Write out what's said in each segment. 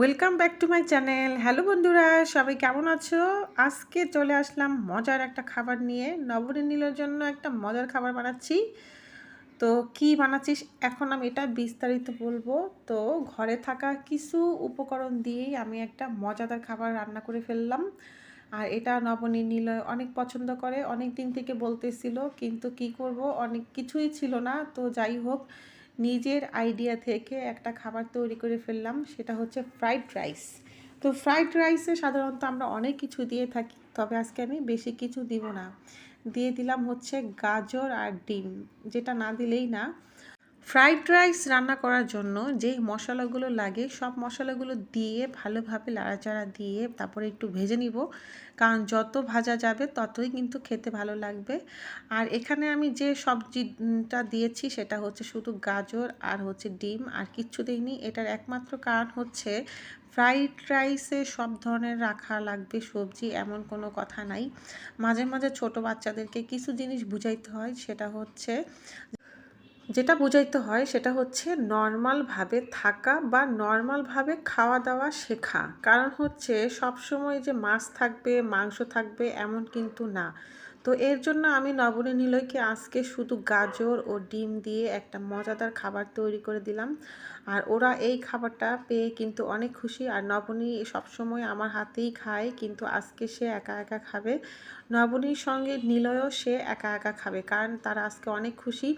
Welcome back to my channel hello বন্ধুরা, সবাই কেমন আছো? আজকে চলে আসলাম মজার একটা খাবার নিয়ে। নবনীলের জন্য একটা মজার খাবার বানাচ্ছি। তো কি বানাচ্ছিস? এখন আমি এটা বিস্তারিত বলব। তো ঘরে থাকা কিছু উপকরণ দিয়েই আমি একটা মজাদার খাবার রান্না করে ফেললাম। আর এটা নবনী নিলয় অনেক পছন্দ করে, অনেক দিন থেকে বলতেছিল, কিন্তু কি করব? অনেক কিছুই ছিল না। তো যাই হোক নিজের আইডিয়া থেকে একটা খাবার তৈরি করে ফেললাম, সেটা হচ্ছে ফ্রাইড রাইস তো ফ্রাইড রাইসে সাধারণত আমরা অনেক কিছু দিয়ে থাকি, তবে আজকে আমি বেশি কিছু দিব না। দিয়ে দিলাম হচ্ছে গাজর আর ডিম, যেটা না দিলেই না। ফ্রাইড রাইস রান্না করার জন্য যে মশলাগুলো লাগে, সব মশলাগুলো দিয়ে ভালোভাবে লাড়াচাড়া দিয়ে তারপরে একটু ভেজে নিব। কারণ যত ভাজা যাবে ততই কিন্তু খেতে ভালো লাগবে। আর এখানে আমি যে সবজিটা দিয়েছি সেটা হচ্ছে শুধু গাজর আর হচ্ছে ডিম আর কিচ্ছু দিইনি। এটার একমাত্র কারণ হচ্ছে ফ্রাইড রাইসে সব ধরনের রাখা লাগবে সবজি, এমন কোনো কথা নাই। মাঝে মাঝে ছোট বাচ্চাদেরকে কিছু জিনিস বুঝাইতে হয়, সেটা হচ্ছে যেটা বোঝাইতে হয় সেটা হচ্ছে নর্মালভাবে থাকা বা নর্মালভাবে খাওয়া দাওয়া শেখা। কারণ হচ্ছে সবসময় যে মাছ থাকবে, মাংস থাকবে এমন কিন্তু না। তো এর জন্য আমি নবনী নিলয়কে আজকে শুধু গাজর ও ডিম দিয়ে একটা মজাদার খাবার তৈরি করে দিলাম। আর ওরা এই খাবারটা পেয়ে কিন্তু অনেক খুশি। আর নবনী সবসময় আমার হাতেই খায়, কিন্তু আজকে সে একা একা খাবে। নবনীর সঙ্গে নিলয়ও সে একা একা খাবে, কারণ তারা আজকে অনেক খুশি।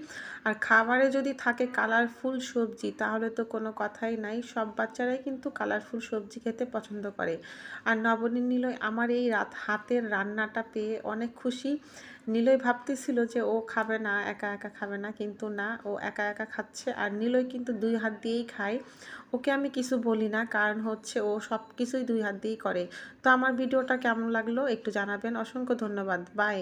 আর খাবারে যদি থাকে কালারফুল সবজি, তাহলে তো কোনো কথাই নাই। সব বাচ্চারাই কিন্তু কালারফুল সবজি খেতে পছন্দ করে। আর নবনী নিলয় আমার এই রাত, হাতের রান্নাটা পেয়ে অনেক খুশি। নিলয় ভাবতেছিল যে ও খাবে না, একা একা খাবে না, কিন্তু না, ও একা একা খাচ্ছে। আর নিলয় কিন্তু দুই হাত দিয়েই খায়। ওকে আমি কিছু বলি না, কারণ হচ্ছে ও সব কিছুই দুই হাত দিয়েই করে। তো আমার ভিডিওটা কেমন লাগল একটু জানাবেন। অসংখ্য ধন্যবাদ। বাই